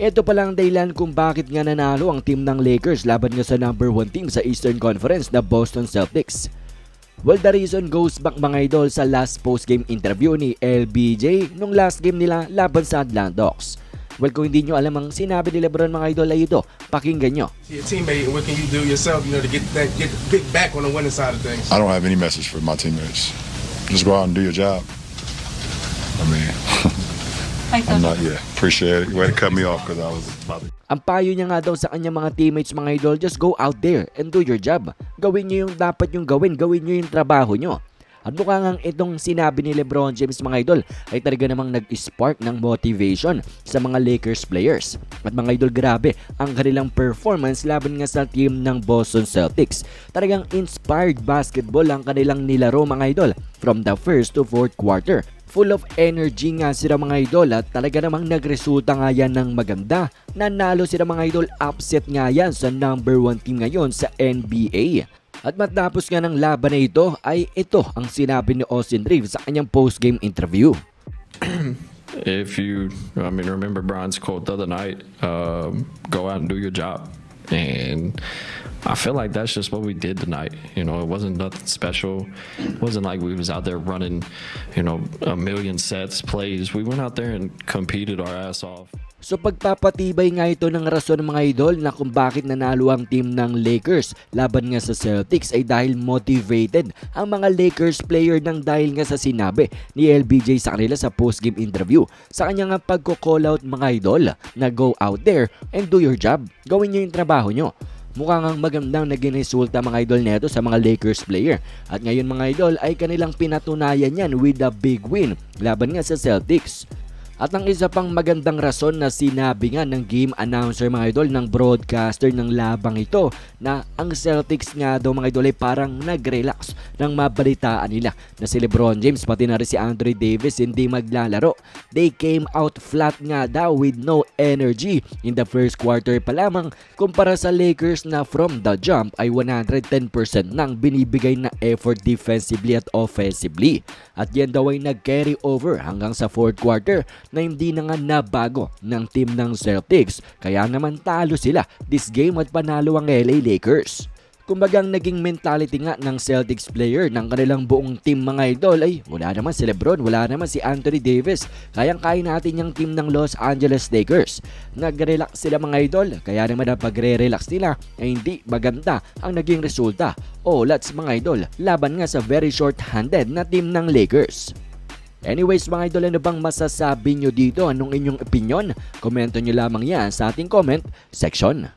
Ito pala ang dahilan kung bakit nga nanalo ang team ng Lakers laban nga sa number 1 team sa Eastern Conference na Boston Celtics. Well, the reason goes back mga idol sa last post-game interview ni LBJ nung last game nila laban sa Atlanta Hawks. Well, kung hindi nyo alam ang sinabi ni Lebron mga idol ay ito, pakinggan nyo. your teammate what can you do yourself, you know, to get that get big back on the winning side of things? I don't have any message for my teammates. Just go out and do your job. I mean, I'm not, yeah, appreciate it. Way to cut me off because I was about to. Ang payo niya nga daw sa kanyang mga teammates mga idol, just go out there and do your job. Gawin niyo yung dapat yung gawin, gawin niyo yung trabaho niyo. At mukha nga itong sinabi ni Lebron James mga idol ay talaga namang nag-spark ng motivation sa mga Lakers players. At mga idol grabe ang kanilang performance laban nga sa team ng Boston Celtics. Talagang inspired basketball ang kanilang nilaro mga idol from the first to fourth quarter. Full of energy nga sila mga idol at talaga namang nagresulta nga yan ng maganda. Nanalo sila mga idol upset nga yan sa number 1 team ngayon sa NBA. At matapos nga ng laban na ito ay ito ang sinabi ni Austin Reeves sa kanyang post-game interview. if you, I mean, remember Brian's quote the other night, um, go out and do your job. And I feel like that's just what we did tonight. You know, it wasn't nothing special. It wasn't like we was out there running, you know, a million sets, plays. We went out there and competed our ass off. So pagpapatibay nga ito ng rason mga idol na kung bakit nanalo ang team ng Lakers laban nga sa Celtics ay dahil motivated ang mga Lakers player ng dahil nga sa sinabi ni LBJ sa kanila sa post-game interview. Sa kanya nga pagko-call out mga idol na go out there and do your job. Gawin nyo yung trabaho nyo. Mukhang ang magandang naging resulta mga idol neto sa mga Lakers player. At ngayon mga idol ay kanilang pinatunayan yan with a big win laban nga sa Celtics. At ang isa pang magandang rason na sinabi nga ng game announcer mga idol ng broadcaster ng labang ito na ang Celtics nga daw mga idol ay parang nag-relax nang mabalitaan nila na si Lebron James pati na rin si Andre Davis hindi maglalaro. They came out flat nga daw with no energy in the first quarter pa lamang kumpara sa Lakers na from the jump ay 110% nang binibigay na effort defensively at offensively. At yan daw ay nag-carry over hanggang sa fourth quarter na hindi na nga nabago ng team ng Celtics. Kaya naman talo sila this game at panalo ang LA Lakers. Kumbaga ang naging mentality nga ng Celtics player ng kanilang buong team mga idol ay wala naman si Lebron, wala naman si Anthony Davis. Kayang-kaya natin yung team ng Los Angeles Lakers. Nag-relax sila mga idol, kaya naman ang pagre-relax nila ay hindi maganda ang naging resulta. O let's mga idol, laban nga sa very short-handed na team ng Lakers. Anyways mga idol, ano bang masasabi nyo dito? Anong inyong opinion? Komento nyo lamang yan sa ating comment section.